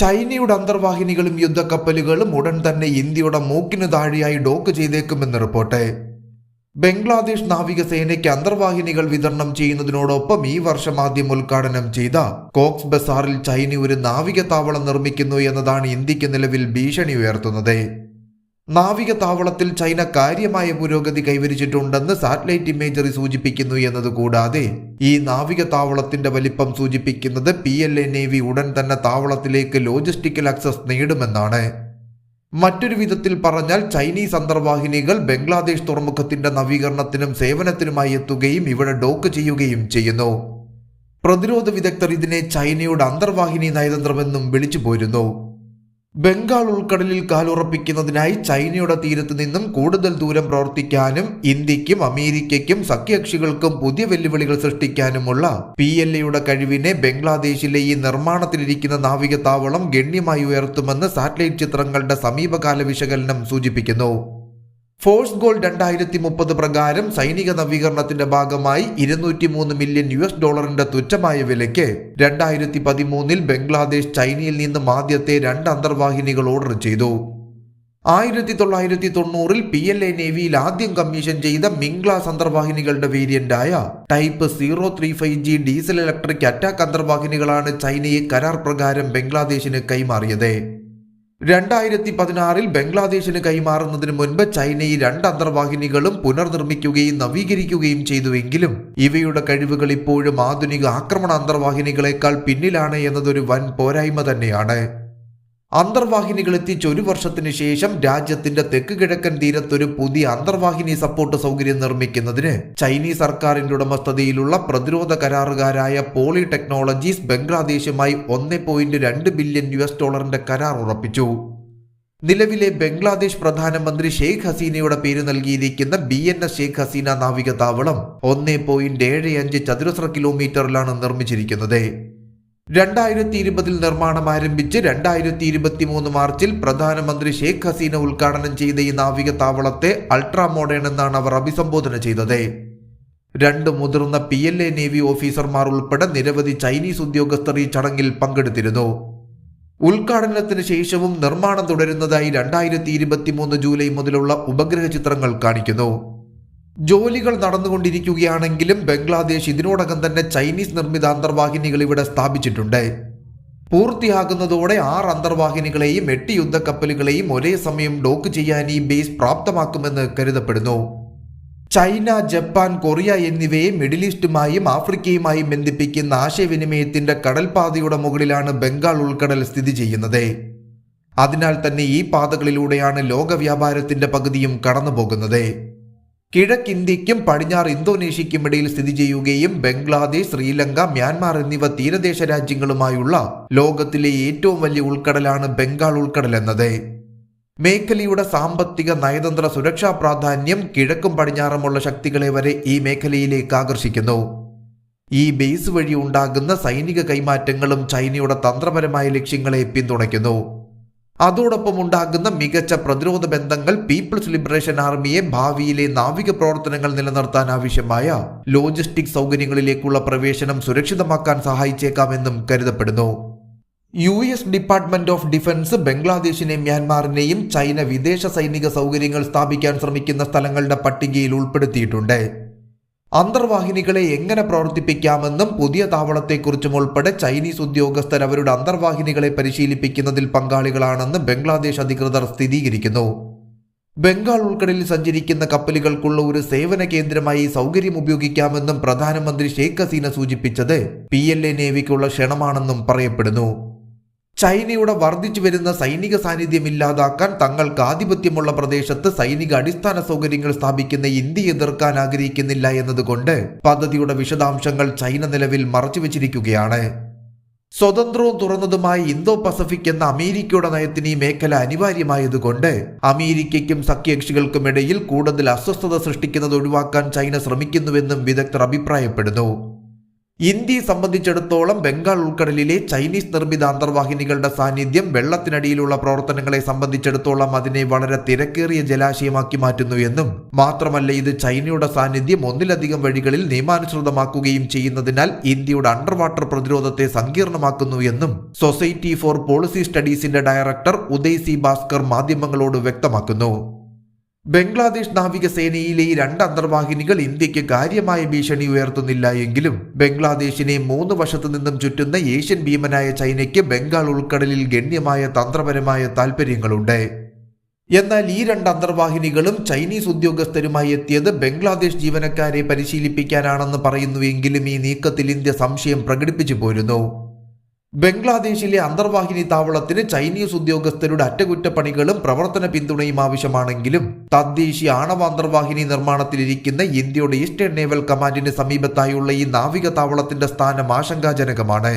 ചൈനയുടെ അന്തർവാഹിനികളും യുദ്ധക്കപ്പലുകളും ഉടൻ തന്നെ ഇന്ത്യയുടെ മൂക്കിന് താഴെയായി ഡോക്ക് ചെയ്തേക്കുമെന്ന് റിപ്പോർട്ട്. ബംഗ്ലാദേശ് നാവികസേനയ്ക്ക് അന്തർവാഹിനികൾ വിതരണം ചെയ്യുന്നതിനോടൊപ്പം ഈ വർഷം ആദ്യം ഉദ്ഘാടനം ചെയ്ത കോക്സ് ബസാറിൽ ചൈന ഒരു നാവിക താവളം നിർമ്മിക്കുന്നു എന്നതാണ് ഇന്ത്യയ്ക്ക് നിലവിൽ ഭീഷണി ഉയർത്തുന്നത്. നാവിക താവളത്തിൽ ചൈന കാര്യമായ പുരോഗതി കൈവരിച്ചിട്ടുണ്ടെന്ന് സാറ്റലൈറ്റ് ഇമേജറി സൂചിപ്പിക്കുന്നു എന്നതുകൂടാതെ ഈ നാവിക താവളത്തിന്റെ വലിപ്പം സൂചിപ്പിക്കുന്നത് പി എൽ എ നേവി ഉടൻ തന്നെ താവളത്തിലേക്ക് ലോജിസ്റ്റിക്കൽ ആക്സസ് നേടുമെന്നാണ്. മറ്റൊരു വിധത്തിൽ പറഞ്ഞാൽ ചൈനീസ് അന്തർവാഹിനികൾ ബംഗ്ലാദേശ് തുറമുഖത്തിന്റെ നവീകരണത്തിനും സേവനത്തിനുമായി എത്തുകയും ഇവിടെ ഡോക്ക് ചെയ്യുകയും ചെയ്യുന്നു. പ്രതിരോധ വിദഗ്ധർ ഇതിനെ ചൈനയുടെ അന്തർവാഹിനി നയതന്ത്രമെന്നും വിളിച്ചു പോരുന്നു ബംഗാൾ ഉൾക്കടലിൽ കാലുറപ്പിക്കുന്നതിനായി ചൈനയുടെ തീരത്ത് നിന്നും കൂടുതൽ ദൂരം പ്രവർത്തിക്കാനും ഇന്ത്യക്കും അമേരിക്കയ്ക്കും സഖ്യകക്ഷികൾക്കും പുതിയ വെല്ലുവിളികൾ സൃഷ്ടിക്കാനുമുള്ള പി എൽ എയുടെ കഴിവിനെ ബംഗ്ലാദേശിലെ ഈ നിർമ്മാണത്തിലിരിക്കുന്ന നാവിക താവളം ഗണ്യമായി ഉയർത്തുമെന്ന് സാറ്റലൈറ്റ് ചിത്രങ്ങളുടെ സമീപകാല വിശകലനം സൂചിപ്പിക്കുന്നു. ഫോഴ്സ് ഗോൾ രണ്ടായിരത്തി മുപ്പത് പ്രകാരം സൈനിക നവീകരണത്തിന്റെ ഭാഗമായി ഇരുന്നൂറ്റി മൂന്ന് മില്യൺ യു എസ് ഡോളറിന്റെ തുച്ഛമായ വിലയ്ക്ക് രണ്ടായിരത്തി പതിമൂന്നിൽ ബംഗ്ലാദേശ് ചൈനയിൽ നിന്നും ആദ്യത്തെ രണ്ട് അന്തർവാഹിനികൾ ഓർഡർ ചെയ്തു. ആയിരത്തി തൊള്ളായിരത്തി തൊണ്ണൂറിൽ പി എൽ എ നേവിയിൽ ആദ്യം കമ്മീഷൻ ചെയ്ത മിംഗ്ലാസ് അന്തർവാഹിനികളുടെ വേരിയന്റായ type zero three five G diesel electric attack അന്തർവാഹിനികളാണ് ചൈനയെ കരാർ പ്രകാരം ബംഗ്ലാദേശിന് കൈമാറിയത്. രണ്ടായിരത്തി പതിനാറിൽ ബംഗ്ലാദേശിന് കൈമാറുന്നതിന് മുൻപ് ചൈനയിൽ രണ്ട് അന്തർവാഹിനികളും പുനർനിർമ്മിക്കുകയും നവീകരിക്കുകയും ചെയ്തുവെങ്കിലും ഇവയുടെ കഴിവുകൾ ഇപ്പോഴും ആധുനിക ആക്രമണ അന്തർവാഹിനികളെക്കാൾ പിന്നിലാണ് എന്നതൊരു വൻ പോരായ്മ തന്നെയാണ്. അന്തർവാഹിനികൾ എത്തിച്ച് ഒരു വർഷത്തിന് ശേഷം രാജ്യത്തിന്റെ തെക്ക് കിഴക്കൻ തീരത്തൊരു പുതിയ അന്തർവാഹിനി സപ്പോർട്ട് സൗകര്യം നിർമ്മിക്കുന്നതിന് ചൈനീസ് സർക്കാരിന്റെ ഉടമസ്ഥതയിലുള്ള പ്രതിരോധ കരാറുകാരായ പോളി ടെക്നോളജീസ് ബംഗ്ലാദേശുമായി ഒന്ന് പോയിന്റ് രണ്ട് ബില്യൺ യു എസ് ഡോളറിന്റെ കരാർ ഉറപ്പിച്ചു. നിലവിലെ ബംഗ്ലാദേശ് പ്രധാനമന്ത്രി ഷെയ്ഖ് ഹസീനയുടെ പേര് നൽകിയിരിക്കുന്ന B N S Sheikh Hasina നാവിക താവളം ഒന്ന് പോയിന്റ് ഏഴ് അഞ്ച് ചതുരശ്ര കിലോമീറ്ററിലാണ് നിർമ്മിച്ചിരിക്കുന്നത്. രണ്ടായിരത്തി ഇരുപതിൽ നിർമ്മാണം ആരംഭിച്ച് രണ്ടായിരത്തി ഇരുപത്തി മൂന്ന് മാർച്ചിൽ പ്രധാനമന്ത്രി ഷെയ്ഖ് ഹസീന ഉദ്ഘാടനം ചെയ്ത ഈ നാവിക താവളത്തെ അൾട്രാ മോഡേൺ എന്നാണ് അവർ അഭിസംബോധന ചെയ്തത്. രണ്ട് മുതിർന്ന പി എൽ എ നേവി ഓഫീസർമാർ ഉൾപ്പെടെ നിരവധി ചൈനീസ് ഉദ്യോഗസ്ഥർ ഈ ചടങ്ങിൽ പങ്കെടുത്തിരുന്നു. ഉദ്ഘാടനത്തിന് ശേഷവും നിർമ്മാണം തുടരുന്നതായി രണ്ടായിരത്തി ഇരുപത്തി മൂന്ന് ജൂലൈ മുതലുള്ള ഉപഗ്രഹ ചിത്രങ്ങൾ കാണിക്കുന്നു. ജോലികൾ നടന്നുകൊണ്ടിരിക്കുകയാണെങ്കിലും ബംഗ്ലാദേശ് ഇതിനോടകം തന്നെ ചൈനീസ് നിർമ്മിത അന്തർവാഹിനികൾ ഇവിടെ സ്ഥാപിച്ചിട്ടുണ്ട്. പൂർത്തിയാകുന്നതോടെ ആറ് അന്തർവാഹിനികളെയും എട്ട് യുദ്ധക്കപ്പലുകളെയും ഒരേ സമയം ഡോക്ക് ചെയ്യാൻ ഈ ബേസ് പ്രാപ്തമാക്കുമെന്ന് കരുതപ്പെടുന്നു. ചൈന ജപ്പാൻ കൊറിയ എന്നിവയെ മിഡിൽ ഈസ്റ്റുമായും ആഫ്രിക്കയുമായും ബന്ധിപ്പിക്കുന്ന ആശയവിനിമയത്തിന്റെ കടൽപാതയുടെ മുകളിലാണ് ബംഗാൾ ഉൾക്കടൽ സ്ഥിതി ചെയ്യുന്നത്. അതിനാൽ തന്നെ ഈ പാതകളിലൂടെയാണ് ലോകവ്യാപാരത്തിന്റെ പകുതിയും കടന്നുപോകുന്നത്. കിഴക്കിന്ത്യക്കും പടിഞ്ഞാറ് ഇന്തോനേഷ്യയ്ക്കും ഇടയിൽ സ്ഥിതി ചെയ്യുകയും ബംഗ്ലാദേശ് ശ്രീലങ്ക മ്യാൻമാർ എന്നിവ തീരദേശ രാജ്യങ്ങളുമായുള്ള ലോകത്തിലെ ഏറ്റവും വലിയ ഉൾക്കടലാണ് ബംഗാൾ ഉൾക്കടൽ എന്നത് മേഖലയുടെ സാമ്പത്തിക നയതന്ത്ര സുരക്ഷാ പ്രാധാന്യം കിഴക്കും പടിഞ്ഞാറുമുള്ള ശക്തികളെ വരെ ഈ മേഖലയിലേക്ക് ആകർഷിക്കുന്നു. ഈ ബേസ് വഴി ഉണ്ടാകുന്ന സൈനിക കൈമാറ്റങ്ങളും ചൈനയുടെ തന്ത്രപരമായ ലക്ഷ്യങ്ങളെ പിന്തുണയ്ക്കുന്നു. അതോടൊപ്പം ഉണ്ടാകുന്ന മികച്ച പ്രതിരോധ ബന്ധങ്ങൾ പീപ്പിൾസ് ലിബറേഷൻ ആർമിയെ ഭാവിയിലെ നാവിക പ്രവർത്തനങ്ങൾ നിലനിർത്താൻ ആവശ്യമായ ലോജിസ്റ്റിക് സൗകര്യങ്ങളിലേക്കുള്ള പ്രവേശനം സുരക്ഷിതമാക്കാൻ സഹായിച്ചേക്കാമെന്നും കരുതപ്പെടുന്നു. U S department of defence ബംഗ്ലാദേശിനെയും മ്യാൻമാറിനെയും ചൈന വിദേശ സൈനിക സൗകര്യങ്ങൾ സ്ഥാപിക്കാൻ ശ്രമിക്കുന്ന സ്ഥലങ്ങളുടെ പട്ടികയിൽ ഉൾപ്പെടുത്തിയിട്ടുണ്ട്. അന്തർവാഹിനികളെ എങ്ങനെ പ്രവർത്തിപ്പിക്കാമെന്നും പുതിയ താവളത്തെക്കുറിച്ചും ഉൾപ്പെടെ ചൈനീസ് ഉദ്യോഗസ്ഥർ അവരുടെ അന്തർവാഹിനികളെ പരിശീലിപ്പിക്കുന്നതിൽ പങ്കാളികളാണെന്ന് ബംഗ്ലാദേശ് അധികൃതർ സ്ഥിരീകരിക്കുന്നു. ബംഗാൾ ഉൾക്കടലിൽ സഞ്ചരിക്കുന്ന കപ്പലുകൾക്കുള്ള ഒരു സേവന കേന്ദ്രമായി സൗകര്യം ഉപയോഗിക്കാമെന്നും പ്രധാനമന്ത്രി ഷെയ്ഖ് ഹസീന സൂചിപ്പിച്ചത് പി എൽ എ നേവിക്കുള്ള ക്ഷണമാണെന്നും പറയപ്പെടുന്നു. ചൈനയുടെ വർദ്ധിച്ചു വരുന്ന സൈനിക സാന്നിധ്യം ഇല്ലാതാക്കാൻ തങ്ങൾക്ക് ആധിപത്യമുള്ള പ്രദേശത്ത് സൈനിക അടിസ്ഥാന സൗകര്യങ്ങൾ സ്ഥാപിക്കുന്ന ഇന്ത്യ എതിർക്കാൻ ആഗ്രഹിക്കുന്നില്ല എന്നതുകൊണ്ട് പദ്ധതിയുടെ വിശദാംശങ്ങൾ ചൈന നിലവിൽ മറച്ചുവെച്ചിരിക്കുകയാണ് സ്വതന്ത്രവും തുറന്നതുമായ ഇന്തോ പസഫിക് എന്ന അമേരിക്കയുടെ നയത്തിന് ഈ മേഖല അനിവാര്യമായതുകൊണ്ട് അമേരിക്കയ്ക്കും സഖ്യകക്ഷികൾക്കും ഇടയിൽ കൂടുതൽ അസ്വസ്ഥത സൃഷ്ടിക്കുന്നത് ഒഴിവാക്കാൻ ചൈന ശ്രമിക്കുന്നുവെന്നും വിദഗ്ധർ അഭിപ്രായപ്പെടുന്നു. ഇന്ത്യയെ സംബന്ധിച്ചിടത്തോളം ബംഗാൾ ഉൾക്കടലിലെ ചൈനീസ് നിർമ്മിത അന്തർവാഹിനികളുടെ സാന്നിധ്യം വെള്ളത്തിനടിയിലുള്ള പ്രവർത്തനങ്ങളെ സംബന്ധിച്ചിടത്തോളം അതിനെ വളരെ തിരക്കേറിയ ജലാശയമാക്കി മാറ്റുന്നു എന്നും മാത്രമല്ല ഇത് ചൈനയുടെ സാന്നിധ്യം ഒന്നിലധികം വഴികളിൽ നിയമാനുസൃതമാക്കുകയും ചെയ്യുന്നതിനാൽ ഇന്ത്യയുടെ അണ്ടർ വാട്ടർ പ്രതിരോധത്തെ സങ്കീർണമാക്കുന്നു എന്നും സൊസൈറ്റി ഫോർ പോളിസി സ്റ്റഡീസിന്റെ ഡയറക്ടർ ഉദയ് സി ഭാസ്കർ മാധ്യമങ്ങളോട് വ്യക്തമാക്കുന്നു. ബംഗ്ലാദേശ് നാവികസേനയിലെ ഈ രണ്ട് അന്തർവാഹിനികൾ ഇന്ത്യയ്ക്ക് കാര്യമായ ഭീഷണി ഉയർത്തുന്നില്ല എങ്കിലും ബംഗ്ലാദേശിനെ മൂന്ന് വശത്തു നിന്നും ചുറ്റുന്ന ഏഷ്യൻ ഭീമനായ ചൈനയ്ക്ക് ബംഗാൾ ഉൾക്കടലിൽ ഗണ്യമായ തന്ത്രപരമായ താൽപ്പര്യങ്ങളുണ്ട് എന്നാൽ ഈ രണ്ട് അന്തർവാഹിനികളും ചൈനീസ് ഉദ്യോഗസ്ഥരുമായി എത്തിയത് ബംഗ്ലാദേശ് ജീവനക്കാരെ പരിശീലിപ്പിക്കാനാണെന്ന് പറയുന്നുവെങ്കിലും ഈ നീക്കത്തിൽ ഇന്ത്യ സംശയം പ്രകടിപ്പിച്ചു പോരുന്നു. ബംഗ്ലാദേശിലെ അന്തർവാഹിനി താവളത്തിന് ചൈനീസ് ഉദ്യോഗസ്ഥരുടെ അറ്റകുറ്റപ്പണികളും പ്രവർത്തന പിന്തുണയും ആവശ്യമാണെങ്കിലും തദ്ദേശീയ ആണവ അന്തർവാഹിനി നിർമ്മാണത്തിലിരിക്കുന്ന ഇന്ത്യയുടെ ഈസ്റ്റേൺ നേവൽ കമാൻഡിന് സമീപത്തായുള്ള ഈ നാവിക താവളത്തിന്റെ സ്ഥാനം ആശങ്കാജനകമാണ്.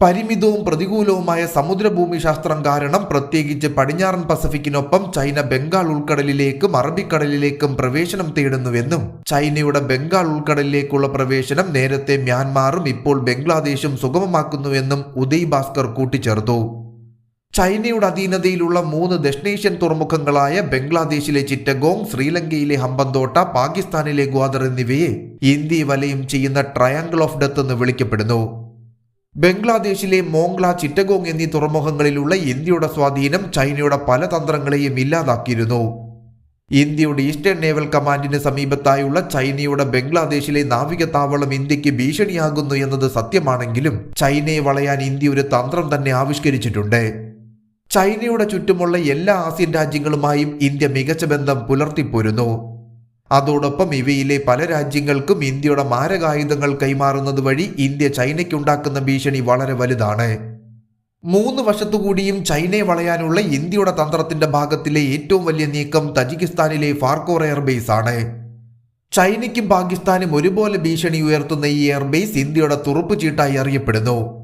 പരിമിതവും പ്രതികൂലവുമായ സമുദ്രഭൂമിശാസ്ത്രം കാരണം പ്രത്യേകിച്ച് പടിഞ്ഞാറൻ പസഫിക്കിനൊപ്പം ചൈന ബംഗാൾ ഉൾക്കടലിലേക്കും അറബിക്കടലിലേക്കും പ്രവേശനം തേടുന്നുവെന്നും ചൈനയുടെ ബംഗാൾ ഉൾക്കടലിലേക്കുള്ള പ്രവേശനം നേരത്തെ മ്യാൻമാറും ഇപ്പോൾ ബംഗ്ലാദേശും സുഗമമാക്കുന്നുവെന്നും ഉദയ് ഭാസ്കർ കൂട്ടിച്ചേർത്തു. ചൈനയുടെ അധീനതയിലുള്ള മൂന്ന് ദക്ഷിണേഷ്യൻ തുറമുഖങ്ങളായ ബംഗ്ലാദേശിലെ ചിറ്റഗോങ് ശ്രീലങ്കയിലെ ഹമ്പന്തോട്ട പാകിസ്ഥാനിലെ ഗ്വാദർ എന്നിവയെ ഇന്ത്യ വലയം ചെയ്യുന്ന ട്രയാങ്കിൾ ഓഫ് ഡെത്ത് എന്ന് വിളിക്കപ്പെടുന്നു. ബംഗ്ലാദേശിലെ മോംഗ്ല ചിറ്റഗോങ് എന്നീ തുറമുഖങ്ങളിലുള്ള ഇന്ത്യയുടെ സ്വാധീനം ചൈനയുടെ പല തന്ത്രങ്ങളെയും ഇല്ലാതാക്കിയിരുന്നു. ഇന്ത്യയുടെ ഈസ്റ്റേൺ നേവൽ കമാൻഡിന് സമീപത്തായുള്ള ചൈനയുടെ ബംഗ്ലാദേശിലെ നാവിക താവളം ഇന്ത്യയ്ക്ക് ഭീഷണിയാകുന്നു എന്നത് സത്യമാണെങ്കിലും ചൈനയെ വളയാൻ ഇന്ത്യ ഒരു തന്ത്രം തന്നെ ആവിഷ്കരിച്ചിട്ടുണ്ട്. ചൈനയുടെ ചുറ്റുമുള്ള എല്ലാ ആസിയൻ രാജ്യങ്ങളുമായും ഇന്ത്യ മികച്ച ബന്ധം പുലർത്തിപ്പോരുന്നു. അതോടൊപ്പം ഇവയിലെ പല രാജ്യങ്ങൾക്കും ഇന്ത്യയുടെ മാരകായുധങ്ങൾ കൈമാറുന്നത് വഴി ഇന്ത്യ ചൈനയ്ക്കുണ്ടാക്കുന്ന ഭീഷണി വളരെ വലുതാണ്. മൂന്ന് വശത്തുകൂടിയും ചൈനയെ വളയാനുള്ള ഇന്ത്യയുടെ തന്ത്രത്തിന്റെ ഭാഗത്തിലെ ഏറ്റവും വലിയ നീക്കം തജിക്കിസ്ഥാനിലെ ഫാർക്കോർ എയർബേസ് ആണ്. ചൈനയ്ക്കും പാകിസ്ഥാനും ഒരുപോലെ ഭീഷണി ഉയർത്തുന്ന ഈ എയർബേസ് ഇന്ത്യയുടെ തുറുപ്പ് ചീട്ടായി അറിയപ്പെടുന്നു.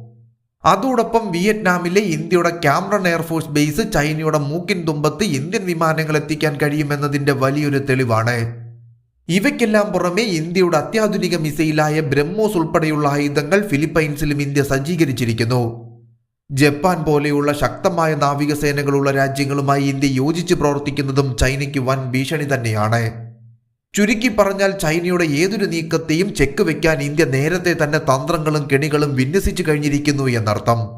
അതോടൊപ്പം വിയറ്റ്നാമിലെ ഇന്ത്യയുടെ ക്യാമറൺ എയർഫോഴ്സ് ബേസ് ചൈനയുടെ മൂക്കിൻ തുമ്പത്ത് ഇന്ത്യൻ വിമാനങ്ങൾ എത്തിക്കാൻ കഴിയുമെന്നതിന്റെ വലിയൊരു തെളിവാണ്. ഇവയ്ക്കെല്ലാം പുറമെ ഇന്ത്യയുടെ അത്യാധുനിക മിസൈലായ ബ്രഹ്മോസ് ഉൾപ്പെടെയുള്ള ആയുധങ്ങൾ ഫിലിപ്പൈൻസിലും ഇന്ത്യ സജ്ജീകരിച്ചിരിക്കുന്നു. ജപ്പാൻ പോലെയുള്ള ശക്തമായ നാവികസേനകളുള്ള രാജ്യങ്ങളുമായി ഇന്ത്യ യോജിച്ച് പ്രവർത്തിക്കുന്നതും ചൈനയ്ക്ക് വൻ ഭീഷണി തന്നെയാണ്. ചുരുക്കി പറഞ്ഞാൽ ചൈനയുടെ ഏതൊരു നീക്കത്തെയും ചെക്ക് വയ്ക്കാൻ ഇന്ത്യ നേരത്തെ തന്നെ തന്ത്രങ്ങളും കെണികളും വിന്യസിച്ചു കഴിഞ്ഞിരിക്കുന്നു എന്നർത്ഥം.